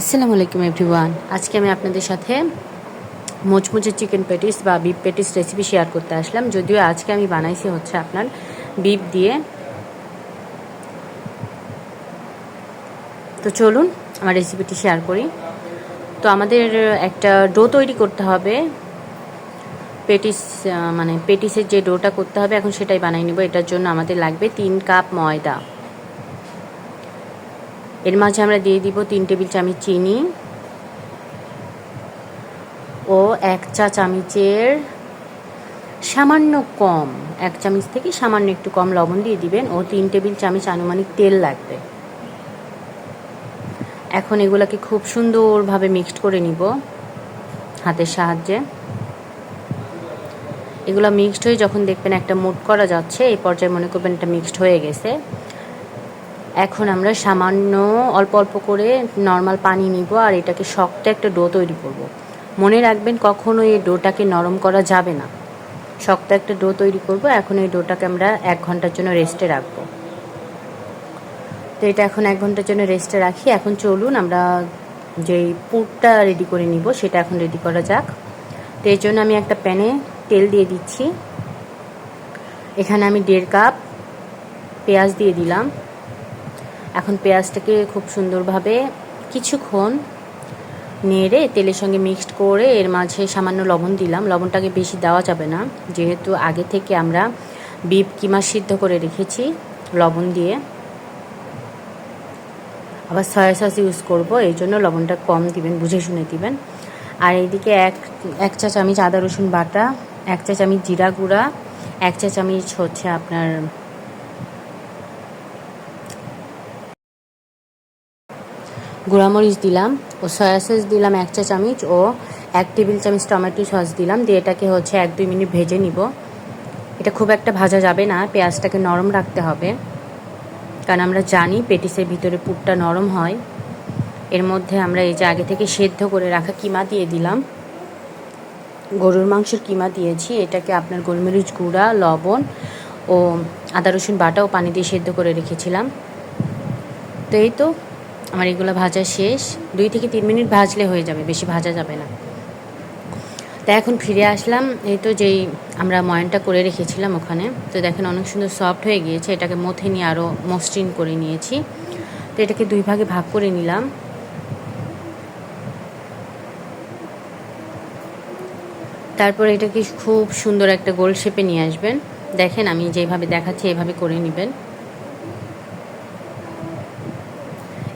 আসসালামু আলাইকুম এভরিওয়ান। আজকে আমি আপনাদের সাথে মুচমুচে চিকেন পেটিস বা বিফ পেটিস রেসিপি শেয়ার করতে আসলাম। যদিও আজকে আমি বানাইছি হচ্ছে আপনার বিফ দিয়ে। তো চলুন আমার রেসিপিটি শেয়ার করি। তো আমাদের একটা ডো তৈরি করতে হবে। পেটিস মানে পেটিসের যে ডোটা করতে হবে, এখন সেটাই বানাই নেব। এটার জন্য আমাদের লাগবে তিন কাপ ময়দা। এর মাঝে আমরা দিয়ে দিব তিন টেবিল চামচ চিনি ও এক চা চামচের সামান্য কম, এক চামচ থেকে সামান্য একটু কম লবণ দিয়ে দিবেন ও তিন টেবিল চামচ আনুমানিক তেল লাগবে। এখন এগুলোকে খুব সুন্দরভাবে মিক্সড করে নিব হাতের সাহায্যে। এগুলো মিক্সড হয়ে যখন দেখবেন একটা মুট করা যাচ্ছে, এই পর্যায়ে মনে করবেন এটা মিক্সড হয়ে গেছে। এখন আমরা সামান্য অল্প অল্প করে নর্মাল পানি নিব আর এটাকে শক্ত একটা ডো তৈরি করব। মনে রাখবেন, কখনো এই ডোটাকে নরম করা যাবে না। শক্ত একটা ডো তৈরি করব, এখন এই ডোটাকে আমরা এক ঘণ্টার জন্য রেস্টে রাখব। তো এটা এখন এক ঘণ্টার জন্য রেস্টে রাখি। এখন চলুন, আমরা যেই পুরটা রেডি করে নিব, সেটা এখন রেডি করা যাক। তো এর জন্য আমি একটা প্যানে তেল দিয়ে দিচ্ছি। এখানে আমি দেড় কাপ পেঁয়াজ দিয়ে দিলাম। এখন পেঁয়াজটাকে খুব সুন্দরভাবে কিছুক্ষণ নেড়ে তেলের সঙ্গে মিক্সড করে এর মাঝে সামান্য লবণ দিলাম। লবণটাকে বেশি দেওয়া যাবে না। যেহেতু আগে থেকে আমরা বিপ কিমা সিদ্ধ করে রেখেছি লবণ দিয়ে। আবার সয়া সস ইউজ করব, এই জন্য লবণটা কম দিবেন, বুঝে শুনে দিবেন। আর এইদিকে এক এক চা চামচ আদা রসুন বাটা, এক চা চামচ জিরা গুঁড়া, এক চা চামচ হচ্ছে আপনার গুঁড়ামরিচ দিলাম ও সয়া সস দিলাম এক চা চামচ ও এক টেবিল চামচ টমেটো সস দিলাম। দিয়ে এটাকে হচ্ছে এক দুই মিনিট ভেজে নিব। এটা খুব একটা ভাজা যাবে না, পেঁয়াজটাকে নরম রাখতে হবে। কারণ আমরা জানি পেটিসের ভিতরে পুরটা নরম হয়। এর মধ্যে আমরা এই যে আগে থেকে সেদ্ধ করে রাখা কিমা দিয়ে দিলাম। গরুর মাংসের কিমা দিয়েছি। এটাকে আপনার গোলমরিচ গুঁড়া, লবণ ও আদা রসুন বাটা ও পানি দিয়ে সেদ্ধ করে রেখেছিলাম। তো এই তো আমার এগুলো ভাজা শেষ। দুই থেকে তিন মিনিট ভাজলে হয়ে যাবে, বেশি ভাজা যাবে না। তা এখন ফিরে আসলাম। এই তো যেই আমরা ময়নটা করে রেখেছিলাম ওখানে। তো দেখেন অনেক সুন্দর সফট হয়ে গিয়েছে। এটাকে মথে নিয়ে আরও মসৃণ করে নিয়েছি। তো এটাকে দুই ভাগে ভাগ করে নিলাম। তারপর এটাকে খুব সুন্দর একটা গোল শেপে নিয়ে আসবেন। দেখেন আমি যেভাবে দেখাচ্ছি, এভাবে করে নেবেন।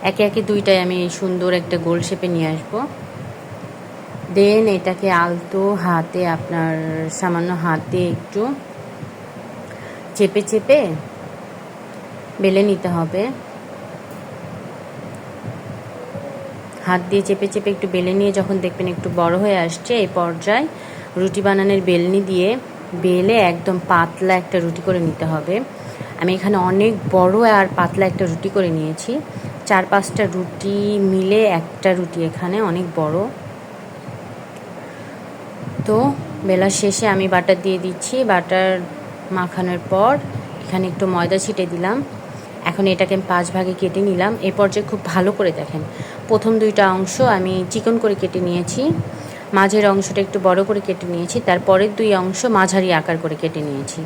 একে একে দুইটাই আমি সুন্দর একটা গোল শেপে নিয়ে আসব। দেন এটাকে আলতো হাতে আপনার সামান্য হাতে একটু চেপে চেপে বেলে নিতে হবে। হাত দিয়ে চেপে চেপে একটু বেলে নিয়ে যখন দেখবেন একটু বড় হয়ে আসছে, এই পর্যায়ে রুটি বানানোর বেলনি দিয়ে বেলে একদম পাতলা একটা রুটি করে নিতে হবে। আমি এখানে অনেক বড় আর পাতলা একটা রুটি করে নিয়েছি। চার পাঁচটা রুটি মিলে একটা রুটি এখানে, অনেক বড়। তো বেলার শেষে আমি বাটার দিয়ে দিচ্ছি। বাটার মাখানোর পর এখানে একটু ময়দা ছিটে দিলাম। এখন এটাকে আমি পাঁচ ভাগে কেটে নিলাম। এ পর্যায়ে খুব ভালো করে দেখেন, প্রথম দুইটা অংশ আমি চিকন করে কেটে নিয়েছি। মাঝের অংশটা একটু বড় করে কেটে নিয়েছি। তারপরের দুই অংশ মাঝারি আকার করে কেটে নিয়েছি।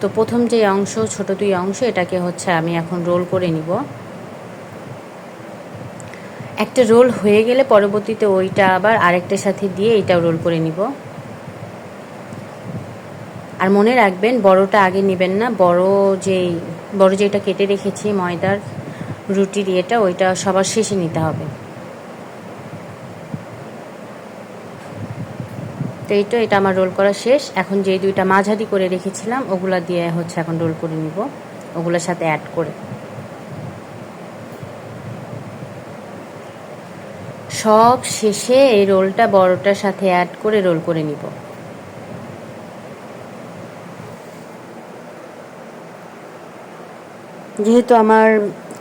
তো প্রথম যে অংশ, ছোট দুই অংশ, এটাকে হচ্ছে আমি এখন রোল করে নিব। একটা রোল হয়ে গেলে পরবর্তীতে ওইটা আবার আরেকটার সাথে দিয়ে এটাও রোল করে নিব। আর মনে রাখবেন, বড়টা আগে নেবেন না। বড় যেই, বড় যেটা কেটে রেখেছি, ময়দার, রুটির ইয়েটা, ওইটা সবার শেষে নিতে হবে। তো এই তো, এটা আমার রোল করা শেষ। এখন যে দুইটা মাঝারি করে রেখেছিলাম, ওগুলা দিয়ে হচ্ছে এখন রোল করে নিব। ওগুলোর সাথে অ্যাড করে। সব শেষে এই রোলটা বড়টার সাথে অ্যাড করে রোল করে নিব। যেহেতু আমার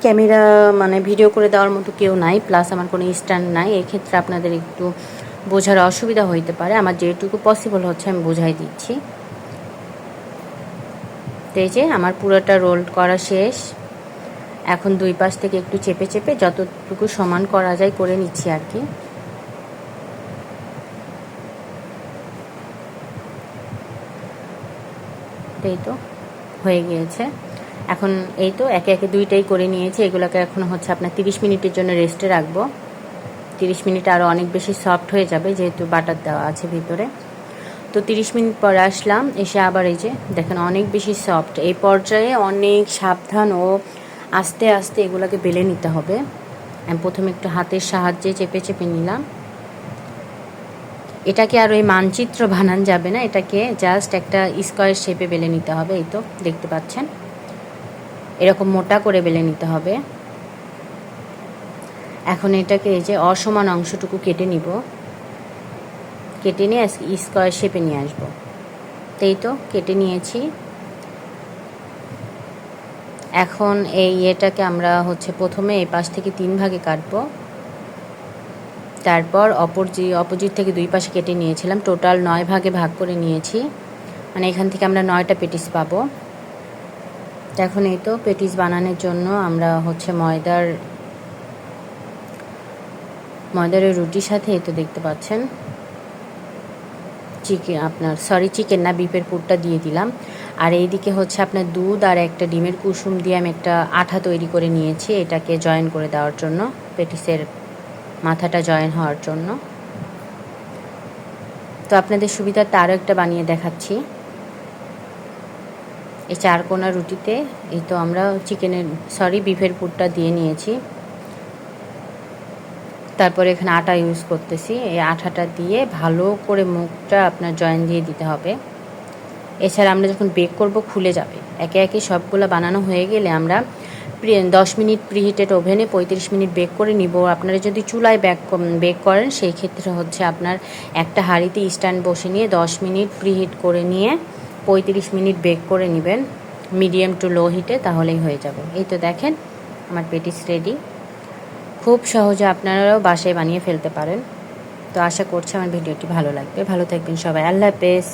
ক্যামেরা মানে ভিডিও করে দেওয়ার মতো কেউ নাই প্লাস আমার কোনো স্ট্যান্ড নাই, এক্ষেত্রে আপনাদের একটু বোঝার অসুবিধা হইতে পারে। আমার যেটুকু পসিবল হচ্ছে আমি বোঝাই দিচ্ছি। তো এই যে, আমার পুরোটা রোল করা শেষ। এখন দুই পাশ থেকে একটু চেপে চেপে যতটুকু সমান করা যায় করে নিচ্ছি আর কি। এই তো, হয়ে গিয়েছে। এখন এই তো, একে একে দুইটাই করে নিয়েছি। এগুলোকে এখন হচ্ছে আপনার তিরিশ মিনিটের জন্য রেস্টে রাখব। তিরিশ মিনিট আরও অনেক বেশি সফট হয়ে যাবে যেহেতু বাটার দেওয়া আছে ভিতরে। তো তিরিশ মিনিট পরে আসলাম, এসে আবার এই যে দেখেন অনেক বেশি সফট এই পর্যায়ে অনেক সাবধান ও আস্তে আস্তে এগুলোকে বেলে নিতে হবে। আমি প্রথমে একটু হাতের সাহায্যে চেপে চেপে নিলাম। এটাকে আর ওই মানচিত্র বানান যাবে না, এটাকে জাস্ট একটা স্কোয়ার শেপে বেলে নিতে হবে, এই তো, দেখতে পাচ্ছেন? এরকম মোটা করে বেলে নিতে হবে। এখন এটাকে এই যে অসমান অংশটুকু কেটে নিব। কেটে নিয়ে স্কোয়ার শেপে নিয়ে আসব। এই তো, কেটে নিয়েছি। এখন এই ইয়েটাকে আমরা হচ্ছে প্রথমে এই পাশ থেকে তিন ভাগে কাটবো। তারপর অপরজি অপোজিট থেকে দুই পাশে কেটে নিয়েছিলাম, টোটাল নয় ভাগে ভাগ করে নিয়েছি। মানে এখান থেকে আমরা নয়টা পেটিস পাবো। এখন এই তো পেটিস বানানোর জন্য আমরা হচ্ছে ময়দার ময়দার রুটির সাথে এই তো দেখতে পাচ্ছেন। চিকেন আপনার সরি চিকেন না বিপের পুরটা দিয়ে দিলাম। আর এইদিকে হচ্ছে আপনার দুধ আর একটা ডিমের কুসুম দিয়ে আমি একটা আঠা তৈরি করে নিয়েছি, এটাকে জয়েন করে দেওয়ার জন্য, পেটিসের মাথাটা জয়েন হওয়ার জন্য। তো আপনাদের সুবিধার্থে আরও একটা বানিয়ে দেখাচ্ছি। এই চার কোনা রুটিতে, এই তো আমরা চিকেনের, সরি, বিফের পুরটা দিয়ে নিয়েছি। তারপরে এখানে আটা ইউজ করতেছি, এই আঠাটা দিয়ে ভালো করে মুখটা আপনার জয়েন দিয়ে দিতে হবে। এছাড়া আমরা যখন বেক করব, খুলে যাবে। একে একে সবগুলো বানানো হয়ে গেলে আমরা দশ মিনিট প্রিহিটেড ওভেনে পঁয়ত্রিশ মিনিট বেক করে নিব। আপনারা যদি চুলায় ব্যাক বেক করেন, সেই ক্ষেত্রে হচ্ছে আপনার একটা হাঁড়িতে স্ট্যান্ড বসে নিয়ে দশ মিনিট প্রিহিট করে নিয়ে পঁয়ত্রিশ মিনিট বেক করে নেবেন। মিডিয়াম টু লো হিটে তাহলেই হয়ে যাবে। এই তো দেখেন, আমার পেটিস রেডি খুব সহজে আপনারাও বাসায় বানিয়ে ফেলতে পারেন। তো আশা করছি আমার ভিডিওটি ভালো লাগবে। ভালো থাকবেন সবাই। আল্লাহ হাফেজ।